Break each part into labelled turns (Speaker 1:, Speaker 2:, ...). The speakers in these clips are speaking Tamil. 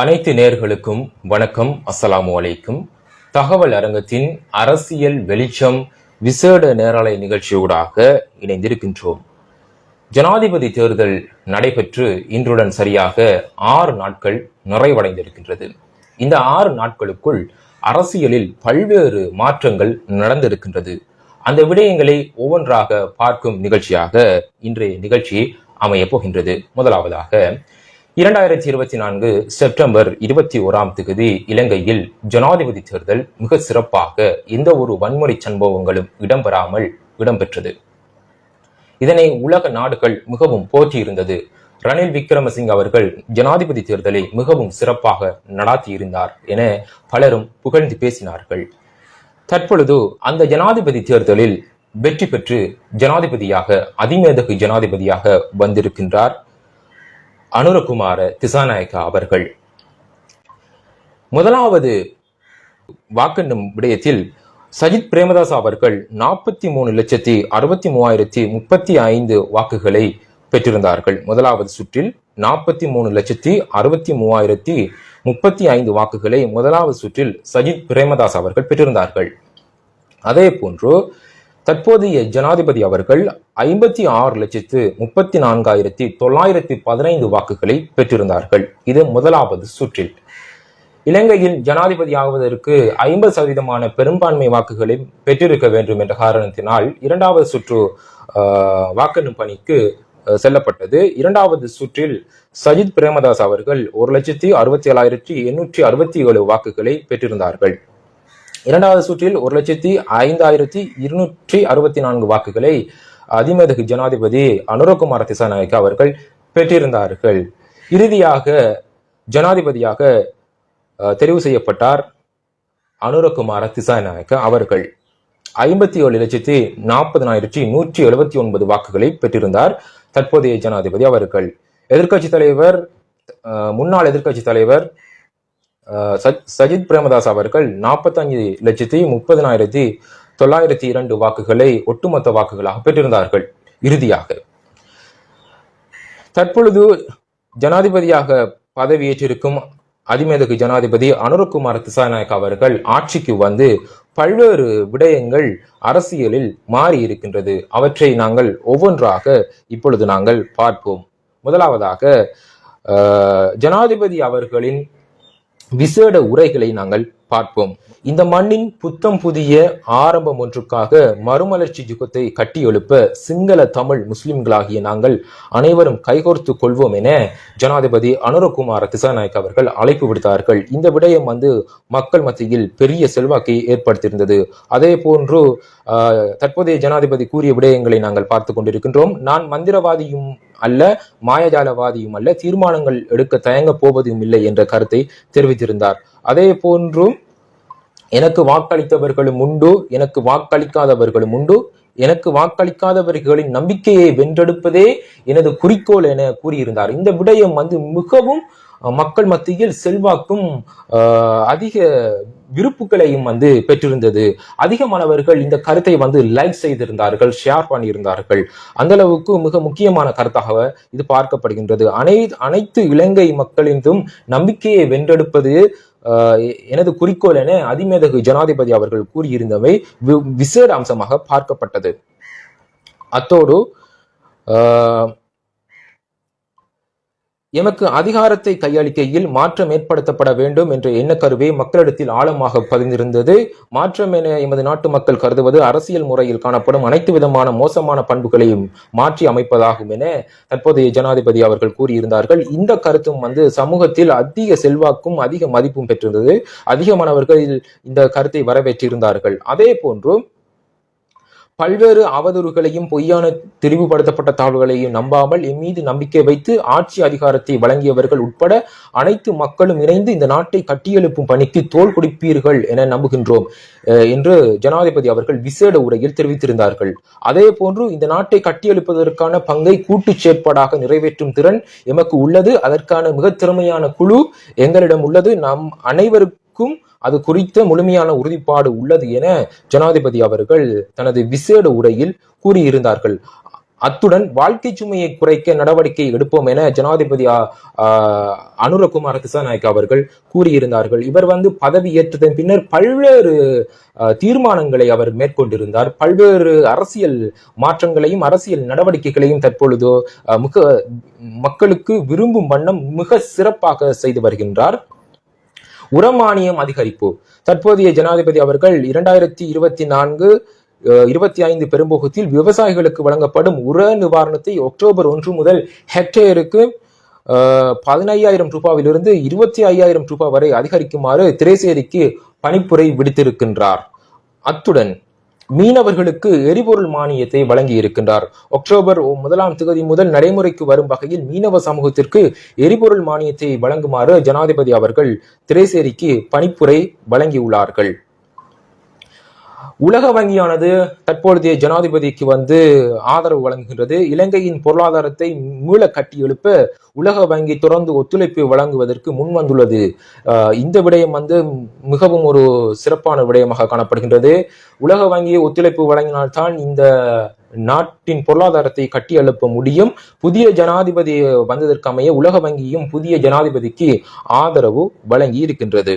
Speaker 1: அனைத்து நேர்களுக்கும் வணக்கம் அஸ்ஸலாமு அலைக்கும். தகவல் அரங்கத்தின் அரசியல் வெளிச்சம் விசேட நேரலை நிகழ்ச்சியூடாக இணைந்திருக்கின்றோம். ஜனாதிபதி தேர்தல் நடைபெற்று இன்றுடன் சரியாக ஆறு நாட்கள் நிறைவடைந்திருக்கின்றது. இந்த ஆறு நாட்களுக்குள் அரசியலில் பல்வேறு மாற்றங்கள் நடந்திருக்கின்றது. அந்த விடயங்களை ஒவ்வொன்றாக பார்க்கும் நிகழ்ச்சியாக இன்றைய நிகழ்ச்சி அமையப் போகின்றது. முதலாவதாக இரண்டாயிரத்தி இருபத்தி நான்கு செப்டம்பர் இருபத்தி ஓராம் தேதி இலங்கையில் ஜனாதிபதி தேர்தல் மிக சிறப்பாக எந்த ஒரு வன்முறை சம்பவங்களும் இடம்பெறாமல் இடம்பெற்றது. இதனை உலக நாடுகள் மிகவும் போற்றியிருந்தது. ரணில் விக்ரமசிங் அவர்கள் ஜனாதிபதி தேர்தலை மிகவும் சிறப்பாக நடாத்தியிருந்தார் என பலரும் புகழ்ந்து பேசினார்கள். தற்பொழுது அந்த ஜனாதிபதி தேர்தலில் வெற்றி பெற்று ஜனாதிபதியாக அதிமேதகு ஜனாதிபதியாக வந்திருக்கின்றார். அனுரகுமார திசாநாயக்கா அவர்கள். முதலாவது வாக்கெண்ணும் விடயத்தில் சஜித் பிரேமதாஸ் அவர்கள் நாற்பத்தி மூணு லட்சத்தி அறுபத்தி மூவாயிரத்தி முப்பத்தி ஐந்து வாக்குகளை பெற்றிருந்தார்கள். முதலாவது சுற்றில் நாற்பத்தி மூணு லட்சத்தி அறுபத்தி மூவாயிரத்தி முப்பத்தி ஐந்து வாக்குகளை முதலாவது சுற்றில் சஜித் பிரேமதாஸ் அவர்கள் பெற்றிருந்தார்கள். அதே போன்று தற்போதைய ஜனாதிபதி அவர்கள் ஐம்பத்தி ஆறு லட்சத்து முப்பத்தி நான்காயிரத்தி தொள்ளாயிரத்தி பதினைந்து வாக்குகளை பெற்றிருந்தார்கள். இது முதலாவது சுற்றில். இலங்கையில் ஜனாதிபதி ஆகுவதற்கு ஐம்பது சதவீதமான பெரும்பான்மை வாக்குகளை பெற்றிருக்க வேண்டும் என்ற காரணத்தினால் இரண்டாவது சுற்று ஆஹ், வாக்கெண்ணும் பணிக்கு செல்லப்பட்டது. இரண்டாவது சுற்றில் சஜித் பிரேமதாஸ் அவர்கள் ஒரு லட்சத்தி அறுபத்தி ஏழாயிரத்தி எண்ணூற்றி அறுபத்தி ஏழு வாக்குகளை பெற்றிருந்தார்கள். இரண்டாவது சுற்றில் ஒரு லட்சத்தி ஐந்தாயிரத்தி இருநூற்றி அறுபத்தி நான்கு வாக்குகளை அதிமதகு ஜனாதிபதி அனுரகுமார திசாநாயக்க அவர்கள் பெற்றிருந்தார்கள். இறுதியாக ஜனாதிபதியாக தெரிவு செய்யப்பட்டார் அனுரகுமார திசாநாயக்க அவர்கள். ஐம்பத்தி ஏழு லட்சத்தி நாற்பதனாயிரத்தி நூற்றி எழுபத்தி ஒன்பது வாக்குகளை பெற்றிருந்தார் தற்போதைய ஜனாதிபதி அவர்கள். எதிர்க்கட்சி தலைவர் முன்னாள் எதிர்க்கட்சி தலைவர் சஜித் பிரேமதாஸ் அவர்கள் நாற்பத்தஞ்சு லட்சத்தி முப்பதினாயிரத்தி தொள்ளாயிரத்தி இரண்டு வாக்குகளை ஒட்டுமொத்த வாக்குகளாக பெற்றிருந்தார்கள். இறுதியாக தற்பொழுது ஜனாதிபதியாக பதவியேற்றிருக்கும் அதிமேதகு ஜனாதிபதி அனுரகுமார் திசாநாயக் அவர்கள் ஆட்சிக்கு வந்து பல்வேறு விடயங்கள் அரசியலில் மாறி இருக்கின்றது. அவற்றை நாங்கள் ஒவ்வொன்றாக இப்பொழுது நாங்கள் பார்ப்போம். முதலாவதாக ஜனாதிபதி அவர்களின் விசேட உரைகளை நாங்கள் பார்ப்போம். இந்த மண்ணின் புத்தம் புதிய ஆரம்பம் ஒன்றுக்காக மறுமலர்ச்சி யுகத்தை கட்டியெழுப்ப சிங்கள தமிழ் முஸ்லிம்களாகிய நாங்கள் அனைவரும் கைகோர்த்து கொள்வோம் என ஜனாதிபதி அனுரகுமார திசாநாயக் அவர்கள் அழைப்பு விடுத்தார்கள். இந்த விடயம் வந்து மக்கள் மத்தியில் பெரிய செல்வாக்கை ஏற்படுத்தியிருந்தது. அதே போன்று தற்போதைய ஜனாதிபதி கூறிய விடயங்களை நாங்கள் பார்த்து கொண்டிருக்கின்றோம். நான் மந்திரவாதியும் அல்ல மாயஜாலவாதியும் அல்ல தீர்மானங்கள் எடுக்க தயங்க போவதும் இல்லை என்ற கருத்தை தெரிவித்திருந்தார். அதே போன்றும் எனக்கு வாக்களித்தவர்களும் உண்டு எனக்கு வாக்களிக்காதவர்களும் உண்டு. எனக்கு வாக்களிக்காதவர்களின் நம்பிக்கையை வென்றெடுப்பதே எனது குறிக்கோள் என கூறியிருந்தார். இந்த விடயம் வந்து மிகவும் மக்கள் மத்தியில் செல்வாக்கும் அதிக விருப்புகளையும் வந்து பெற்றிருந்தது. அதிகமானவர்கள் இந்த கருத்தை வந்து லைக் செய்திருந்தார்கள் ஷேர் பண்ணியிருந்தார்கள். அந்த அளவுக்கு மிக முக்கியமான கருத்தாக இது பார்க்கப்படுகின்றது. அனை அனைத்து இலங்கை மக்களின் நம்பிக்கையை வென்றெடுப்பது எனது குறிக்கோள் என அதிமேதகு ஜனாதிபதி அவர்கள் கூறியிருந்தவை வி- விசேட அம்சமாக பார்க்கப்பட்டது. அத்தோடு ஆஹ், எமக்கு அதிகாரத்தை கையளிக்கையில் மாற்றம் ஏற்படுத்தப்பட வேண்டும் என்ற எண்ணக்கருவே மக்களிடத்தில் ஆழமாக பதிந்திருந்தது. மாற்றம் என எமது நாட்டு மக்கள் கருதுவது அரசியல் முறையில் காணப்படும் அனைத்து விதமான மோசமான பண்புகளையும் மாற்றி அமைப்பதாகும் என தற்போதைய ஜனாதிபதி அவர்கள் கூறியிருந்தார்கள். இந்த கருத்தும் வந்து சமூகத்தில் அதிக செல்வாக்கும் அதிக மதிப்பும் பெற்றிருந்தது. அதிகமானவர்கள் இந்த கருத்தை வரவேற்றிருந்தார்கள். அதே போன்றும் பல்வேறு அவதூறுகளையும் பொய்யான தெரிவுபடுத்தப்பட்ட தகவல்களையும் நம்பாமல் எம் மீது நம்பிக்கை வைத்து ஆட்சி அதிகாரத்தை வழங்கியவர்கள் உட்பட அனைத்து மக்களும் இணைந்து இந்த நாட்டை கட்டியெழுப்பும் பணிக்கு தோல் கொடுப்பீர்கள் என நம்புகின்றோம் என்று ஜனாதிபதி அவர்கள் விசேட உரையில் தெரிவித்திருந்தார்கள். அதே போன்று இந்த நாட்டை கட்டியெழுப்பதற்கான பங்கை கூட்டுச் செயற்பாடாக நிறைவேற்றும் திறன் எமக்கு உள்ளது. அதற்கான மிக திறமையான குழு எங்களிடம் உள்ளது. நம் அனைவருக்கும் அது குறித்த முழுமையான உறுதிப்பாடு உள்ளது என ஜனாதிபதி அவர்கள் தனது விசேட உரையில் கூறியிருந்தார்கள். அத்துடன் வாழ்க்கை சுமையை குறைக்க நடவடிக்கை எடுப்போம் என ஜனாதிபதி அனுரகுமார் அனுரகுமார திசாநாயக் அவர்கள் கூறியிருந்தார்கள். இவர் வந்து பதவி ஏற்றதன் பின்னர் பல்வேறு தீர்மானங்களை அவர் மேற்கொண்டிருந்தார். பல்வேறு அரசியல் மாற்றங்களையும் அரசியல் நடவடிக்கைகளையும் தற்பொழுது மிக மக்களுக்கு விரும்பும் வண்ணம் மிக சிறப்பாக செய்து வருகின்றார். உரமானியம் அதிகரிப்பு. தற்போதைய ஜனாதிபதி அவர்கள் இரண்டாயிரத்தி இருபத்தி நான்கு இருபத்தி ஐந்து பெரும்பகுதியில் விவசாயிகளுக்கு வழங்கப்படும் உர நிவாரணத்தை அக்டோபர் ஒன்று முதல் ஹெக்டேருக்கு பதினையாயிரம் ரூபாவிலிருந்து இருபத்தி ஐயாயிரம் ரூபாய் வரை அதிகரிக்குமாறு திரைசேரிக்கு பணிப்புரை விடுத்திருக்கின்றார். அத்துடன் மீனவர்களுக்கு எரிபொருள் மானியத்தை வழங்கி இருக்கின்றார் அக்டோபர் முதலாம் தேதி முதல் நடைமுறைக்கு வரும் வகையில் மீனவ சமூகத்திற்கு எரிபொருள் மானியத்தை வழங்குமாறு ஜனாதிபதி அவர்கள் திரைசேரிக்கு பணிப்புரை வழங்கியுள்ளார்கள். உலக வங்கியானது தற்பொழுதைய ஜனாதிபதிக்கு வந்து ஆதரவு வழங்குகின்றது. இலங்கையின் பொருளாதாரத்தை மீள கட்டி எழுப்ப உலக வங்கி தொடர்ந்து ஒத்துழைப்பு வழங்குவதற்கு முன் வந்துள்ளது இந்த விடயம் வந்து மிகவும் ஒரு சிறப்பான விடயமாக காணப்படுகின்றது. உலக வங்கி ஒத்துழைப்பு வழங்கினால்தான் இந்த நாட்டின் பொருளாதாரத்தை கட்டி எழுப்ப முடியும். புதிய ஜனாதிபதி வந்ததற்கமைய உலக வங்கியும் புதிய ஜனாதிபதிக்கு ஆதரவு வழங்கி இருக்கின்றது.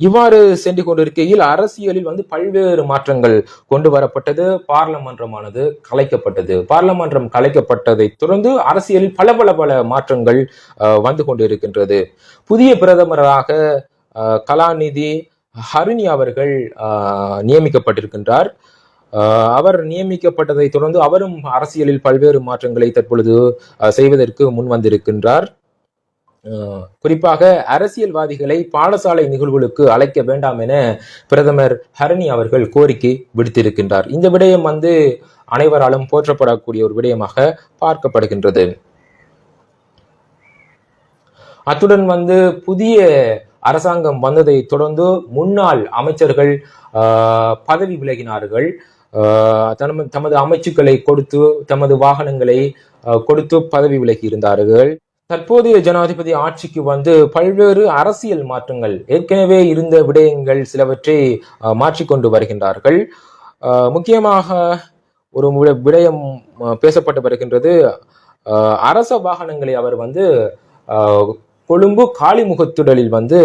Speaker 1: இவ்வாறு சென்று கொண்டிருக்கையில் அரசியலில் வந்து பல்வேறு மாற்றங்கள் கொண்டு வரப்பட்டது பார்லமன்றமானது கலைக்கப்பட்டது. பார்லமன்றம் கலைக்கப்பட்டதை தொடர்ந்து அரசியலில் பல பல பல மாற்றங்கள் அஹ், வந்து கொண்டிருக்கின்றது. புதிய பிரதமராக அஹ், கலாநிதி ஹரிணி அவர்கள் நியமிக்கப்பட்டிருக்கின்றார். அவர் நியமிக்கப்பட்டதை தொடர்ந்து அவரும் அரசியலில் பல்வேறு மாற்றங்களை தற்பொழுது செய்வதற்கு முன் வந்திருக்கின்றார் குறிப்பாக அரசியல்வாதிகளை பாடசாலை நிகழ்வுகளுக்கு அழைக்க வேண்டாம் என பிரதமர் ஹரணி அவர்கள் கோரிக்கை விடுத்திருக்கின்றார். இந்த விடயம் வந்து அனைவராலும் போற்றப்படக்கூடிய ஒரு விடயமாக பார்க்கப்படுகின்றது. அத்துடன் வந்து புதிய அரசாங்கம் வந்ததை தொடர்ந்து முன்னாள் அமைச்சர்கள் ஆஹ், பதவி விலகினார்கள். ஆஹ், தமது தமது அமைச்சுக்களை கொடுத்து தமது வாகனங்களை ஆஹ், கொடுத்து பதவி விலகி இருந்தார்கள் தற்போதைய ஜனாதிபதி ஆட்சிக்கு வந்து பல்வேறு அரசியல் மாற்றங்கள் ஏற்கனவே இருந்த விடயங்கள் சிலவற்றை மாற்றிக்கொண்டு வருகின்றார்கள். ஆஹ், முக்கியமாக ஒரு விடயம் பேசப்பட்டு வருகின்றது. அரச வாகனங்களை அவர் வந்து ஆஹ், கொழும்பு காளிமுகத்துடலில் வந்து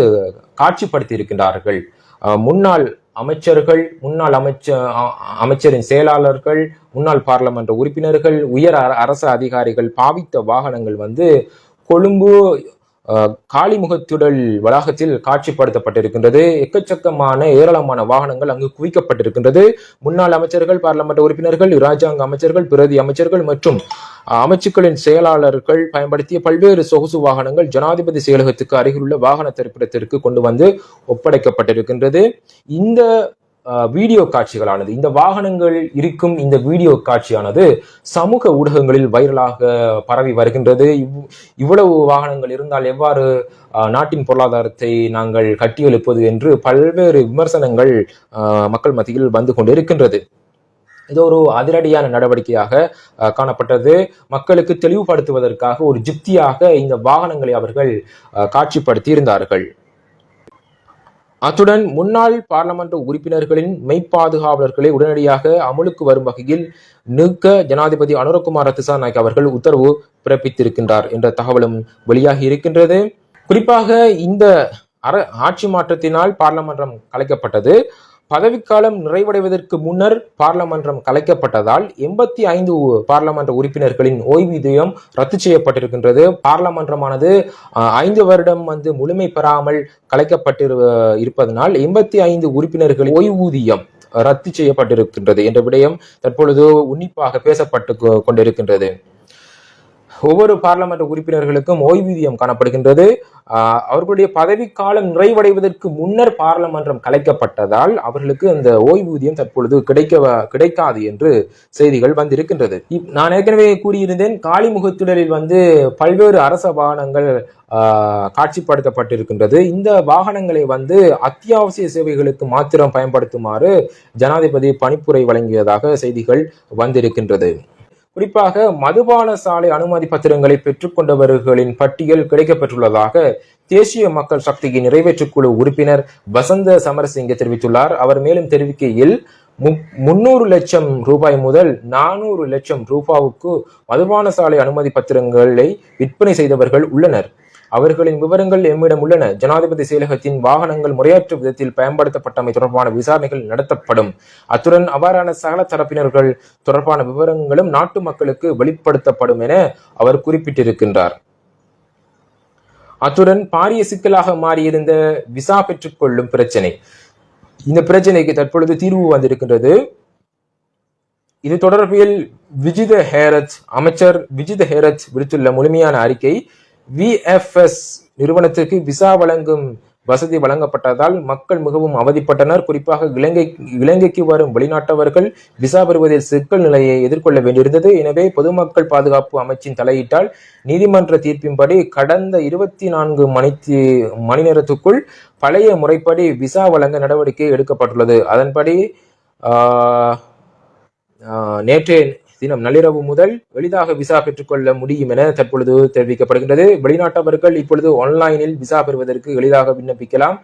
Speaker 1: காட்சிப்படுத்தி இருக்கின்றார்கள். முன்னாள் அமைச்சர்கள் முன்னாள் அமைச்ச அ- அமைச்சரின் செயலாளர்கள் முன்னாள் பாராளுமன்ற உறுப்பினர்கள் உயர் அர- அரச அதிகாரிகள் பாவித்த வாகனங்கள் வந்து கொழும்பு காளிமுகத்துடல் வளாகத்தில் காட்சிப்படுத்தப்பட்டிருக்கின்றது. எக்கச்சக்கமான ஏராளமான வாகனங்கள் அங்கு குவிக்கப்பட்டிருக்கின்றது. முன்னாள் அமைச்சர்கள் பாராளுமன்ற உறுப்பினர்கள் இராஜாங்க அமைச்சர்கள் பிரதி அமைச்சர்கள் மற்றும் அமைச்சுக்களின் செயலாளர்கள் பயன்படுத்திய பல்வேறு சொகுசு வாகனங்கள் ஜனாதிபதி செயலகத்துக்கு அருகிலுள்ள வாகன திரைப்படத்திற்கு கொண்டு வந்து ஒப்படைக்கப்பட்டிருக்கின்றது. இந்த வீடியோ காட்சிகளானது. இந்த வாகனங்கள் இருக்கும் இந்த வீடியோ காட்சியானது சமூக ஊடகங்களில் வைரலாக பரவி வருகின்றது. இவ்- இவ்வளவு வாகனங்கள் இருந்தால் எவ்வாறு நாட்டின் பொருளாதாரத்தை நாங்கள் கட்டியெழுப்பது என்று பல்வேறு விமர்சனங்கள் மக்கள் மத்தியில் வந்து கொண்டிருக்கின்றது. இது ஒரு அதிரடியான நடவடிக்கையாக காணப்பட்டது. மக்களுக்கு தெளிவுபடுத்துவதற்காக ஒரு ஜிப்தியாக இந்த வாகனங்களை அவர்கள் காட்சிப்படுத்தி இருந்தார்கள் அத்துடன் முன்னாள் பாராளுமன்ற உறுப்பினர்களின் மெய்ப்பாதுகாவலர்களை உடனடியாக அமலுக்கு வரும் வகையில் நீக்க ஜனாதிபதி அனுரகுமார திசாநாயக் அவர்கள் உத்தரவு பிறப்பித்திருக்கின்றார் என்ற தகவலும் வெளியாகி இருக்கின்றது. குறிப்பாக இந்த அர ஆட்சி மாற்றத்தினால் பாராளுமன்றம் கலைக்கப்பட்டது. பதவிக்காலம் நிறைவடைவதற்கு முன்னர் பார்லமன்றம் கலைக்கப்பட்டதால் எண்பத்தி ஐந்து பார்லமன்ற உறுப்பினர்களின் ஓய்வூதியம் ரத்து செய்யப்பட்டிருக்கின்றது. பார்லமன்றமானது அஹ், ஐந்து வருடம் வந்து முழுமை பெறாமல் கலைக்கப்பட்டிரு இருப்பதனால் எண்பத்தி ஐந்து உறுப்பினர்களின் ஓய்வூதியம் ரத்து செய்யப்பட்டிருக்கின்றது என்ற விடயம் தற்பொழுது உன்னிப்பாக பேசப்பட்டு கொ- கொண்டிருக்கின்றது. ஒவ்வொரு பார்லமெண்ட் உறுப்பினர்களுக்கும் ஓய்வூதியம் காணப்படுகின்றது. அவர்களுடைய பதவிக்காலம் நிறைவடைவதற்கு முன்னர் பாராளுமன்றம் கலைக்கப்பட்டதால் அவர்களுக்கு அந்த ஓய்வூதியம் தற்பொழுது கிடைக்க கிடைக்காது என்று செய்திகள் வந்திருக்கின்றது. இப்- நான் ஏற்கனவே கூறியிருந்தேன் காளிமுகத்திடலில் வந்து பல்வேறு அரச வாகனங்கள் காட்சிப்படுத்தப்பட்டிருக்கின்றது. இந்த வாகனங்களை வந்து அத்தியாவசிய சேவைகளுக்கு மாத்திரம் பயன்படுத்துமாறு ஜனாதிபதி பணிப்புரை வழங்கியதாக செய்திகள் வந்திருக்கின்றது. குறிப்பாக மதுபான சாலை அனுமதி பத்திரங்களை பெற்றுக்கொண்டவர்களின் பட்டியல் கிடைக்கப்பெற்றுள்ளதாக தேசிய மக்கள் சக்தியின் நிறைவேற்றுக் குழு உறுப்பினர் வசந்த சமரசிங்க தெரிவித்துள்ளார். அவர் மேலும் தெரிவிக்கையில் முன்னூறு லட்சம் ரூபாய் முதல் நானூறு லட்சம் ரூபாவுக்கு மதுபான சாலை அனுமதி பத்திரங்களை விற்பனை செய்தவர்கள் உள்ளனர். அவர்களின் விவரங்கள் எம்மிடம் உள்ளன. ஜனாதிபதி செயலகத்தின் வாகனங்கள் முறையற்ற விதத்தில் பயன்படுத்தப்பட்டமை தொடர்பான விசாரணைகள் நடத்தப்படும். அத்துடன் அவ்வாறான சகல தரப்பினர்கள் தொடர்பான விவரங்களும் நாட்டு மக்களுக்கு வெளிப்படுத்தப்படும் என அவர் குறிப்பிட்டிருக்கின்றார். அத்துடன் பாரிய சிக்கலாக மாறியிருந்த விசா பெற்றுக்கொள்ளும் பிரச்சனை. இந்த பிரச்சனைக்கு தற்பொழுது தீர்வு வந்திருக்கின்றது. இது தொடர்பில் விஜித ஹேரத் அமைச்சர் விஜித ஹேரத் விடுத்துள்ள முழுமையான அறிக்கை விஎஃப்எஸ் நிறுவனத்திற்கு விசா வழங்கும் வசதி வழங்கப்பட்டதால் மக்கள் மிகவும் அவதிப்பட்டனர். குறிப்பாக இலங்கை இலங்கைக்கு வரும் வெளிநாட்டவர்கள் விசா பெறுவதில் சிக்கல் நிலையை எதிர்கொள்ள வேண்டியிருந்தது. எனவே பொதுமக்கள் பாதுகாப்பு அமைச்சின் தலையிட்டால் நீதிமன்ற தீர்ப்பின்படி கடந்த இருபத்தி நான்கு மணி மணி நேரத்துக்குள் பழைய முறைப்படி விசா வழங்க நடவடிக்கை எடுக்கப்பட்டுள்ளது. அதன்படி ஆஹ், நேற்றைய தினம் நள்ளிரவு முதல் எளிதாக விசா பெற்றுக்கொள்ள முடியும் என தற்பொழுது தெரிவிக்கப்படுகின்றது. வெளிநாட்டவர்கள் இப்பொழுது ஆன்லைனில் விசா பெறுவதற்கு எளிதாக விண்ணப்பிக்கலாம்.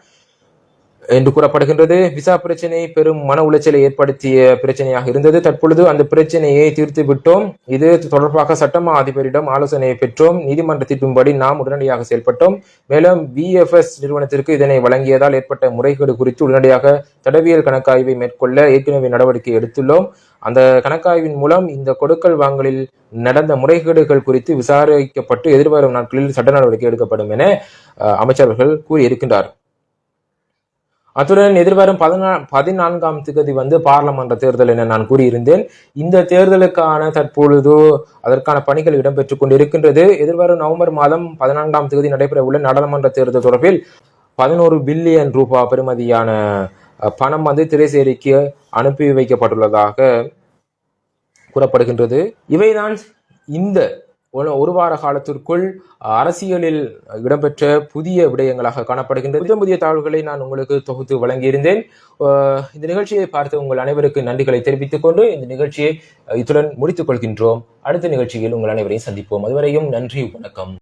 Speaker 1: என்று கூறப்படுகின்றது. விசா பிரச்சனை பெரும் மன உளைச்சலை ஏற்படுத்திய பிரச்சனையாக இருந்தது. தற்பொழுது அந்த பிரச்சனையை தீர்த்து விட்டோம். இது தொடர்பாக சட்டமா அதிபரிடம் ஆலோசனை பெற்றோம். நீதிமன்ற தீர்ப்பின்படி நாம் உடனடியாக செயல்பட்டோம். மேலும் விஎஃப்எஸ் நிறுவனத்திற்கு இதனை வழங்கியதால் ஏற்பட்ட முறைகேடு குறித்து உடனடியாக தடவியல் கணக்காய்வை மேற்கொள்ள ஏற்கனவே நடவடிக்கை எடுத்துள்ளோம். அந்த கணக்காய்வின் மூலம் இந்த கொடுக்கல் வாங்கலில் நடந்த முறைகேடுகள் குறித்து விசாரிக்கப்பட்டு எதிர்வரும் நாட்களில் சட்ட நடவடிக்கை எடுக்கப்படும் என அமைச்சர்கள் கூறியிருக்கின்றார். அத்துடன் எதிர்வரும் பதினா பதினான்காம் திகதி வந்து பாராளுமன்ற தேர்தல் என நான் கூறியிருந்தேன். இந்த தேர்தலுக்கான தற்பொழுது அதற்கான பணிகள் இடம்பெற்றுக் கொண்டிருக்கின்றது. எதிர்வரும் நவம்பர் மாதம் பதினான்காம் தேதி நடைபெற உள்ள நாடாளுமன்ற தேர்தல் தொடர்பில் பதினோரு பில்லியன் ரூபாய் பெறுமதியான பணம் வந்து திரைசேரிக்கு அனுப்பி வைக்கப்பட்டுள்ளதாக கூறப்படுகின்றது. இவைதான் இந்த ஒரு- ஒரு வார காலத்திற்குள் அரசியலில் இடம்பெற்ற புதிய விடயங்களாக காணப்படுகின்ற புதிய புதிய தகவல்களை நான் உங்களுக்கு தொகுத்து வழங்கியிருந்தேன். இந்த நிகழ்ச்சியை பார்த்து உங்கள் அனைவருக்கு நன்றிகளை தெரிவித்துக் கொண்டு இந்த நிகழ்ச்சியை இத்துடன் முடித்துக் கொள்கின்றோம். அடுத்த நிகழ்ச்சியில் உங்கள் அனைவரையும் சந்திப்போம். அதுவரையும் நன்றி வணக்கம்.